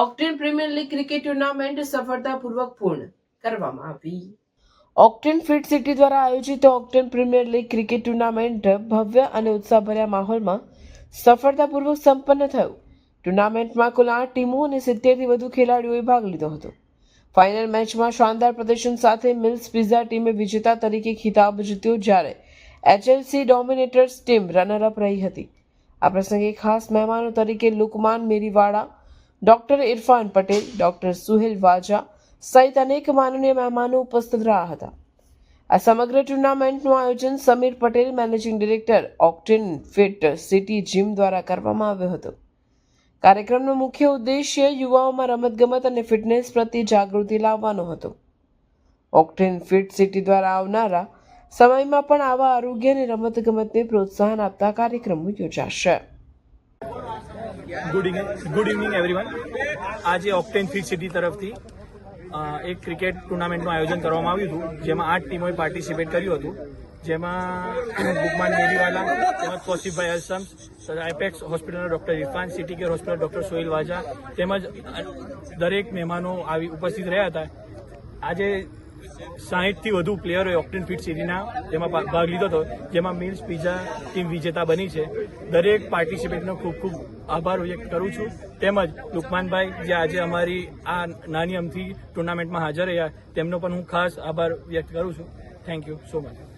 Octane Premier League cricket tournament સફળતાપૂર્વક પૂર્ણ કરવામાં આવી. ઓક્ટેન ફિટ સિટી દ્વારા આયોજિત Octane Premier League cricket tournament ભવ્ય અને ઉત્સાહભર્યા માહોલમાં સફળતાપૂર્વક સંપન્ન થયું. ટુર્નામેન્ટમાં કુલ આઠ ટીમો અને સિત્તેરથી વધુ ખેલાડીઓએ ભાગ લીધો હતો. ફાઇનલ મેચમાં શાનદાર પ્રદર્શન સાથે મિલ્સ પિઝા ટીમે વિજેતા તરીકે ખિતાબ જીત્યો જ્યારે એચએલસી ડોમિનેટર્સ ટીમ રનરઅપ રહી હતી. આ પ્રસંગે ખાસ મહેમાનો તરીકે લુકમાન મેરીવાડા ડોક્ટર ઇરફાન પટેલ, ડોક્ટર સુહેલ વાજા સહિત અનેક માનનીય મહેમાનો ઉપસ્થિત રહ્યા હતા. આ સમગ્ર ટુર્નામેન્ટનું આયોજન Samir Patel, managing director octane fit city gym દ્વારા કરવામાં આવ્યો હતો. કાર્યક્રમનો મુખ્ય ઉદ્દેશ્ય યુવાઓમાં રમતગમત અને ફિટનેસ પ્રત્યે જાગૃતિ લાવવાનો હતો. ઓક્ટેન ફિટ સિટી દ્વારા આવનારા સમયમાં પણ આવા આરોગ્ય અને રમતગમતને પ્રોત્સાહન આપતા કાર્યક્રમો યોજાશે. Good evening good evening everyone આજે ઓક્ટેન ફિટ સિટી તરફથી એક ક્રિકેટ ટુર્નામેન્ટનું આયોજન કરવામાં આવ્યું હતું, જેમાં આઠ ટીમોએ પાર્ટિસિપેટ કર્યું હતું. જેમાં બુકમાન મેરીવાલા તેમજ કોશિફભાઈ અલસમ્સ આઈપેક્સ હોસ્પિટલના doctor Irfan city care hospital doctor Sohil Vaja, તેમજ દરેક મહેમાનો આવી ઉપસ્થિત રહ્યા હતા. આજે સાહીઠથી વધુ પ્લેયરોએ ઓપ્ટન ફિટ સિટીના જેમાં ભાગ લીધો હતો, જેમાં મિલ્સ પીઝા ટીમ વિજેતા બની છે. દરેક પાર્ટિસિપેટનો ખૂબ ખૂબ આભાર વ્યક્ત કરું છું. તેમજ લુકમાનભાઈ, જે આજે અમારી આ નાની અમથી ટુર્નામેન્ટમાં હાજર રહ્યા, તેમનો પણ હું ખાસ આભાર વ્યક્ત કરું છું. Thank you so much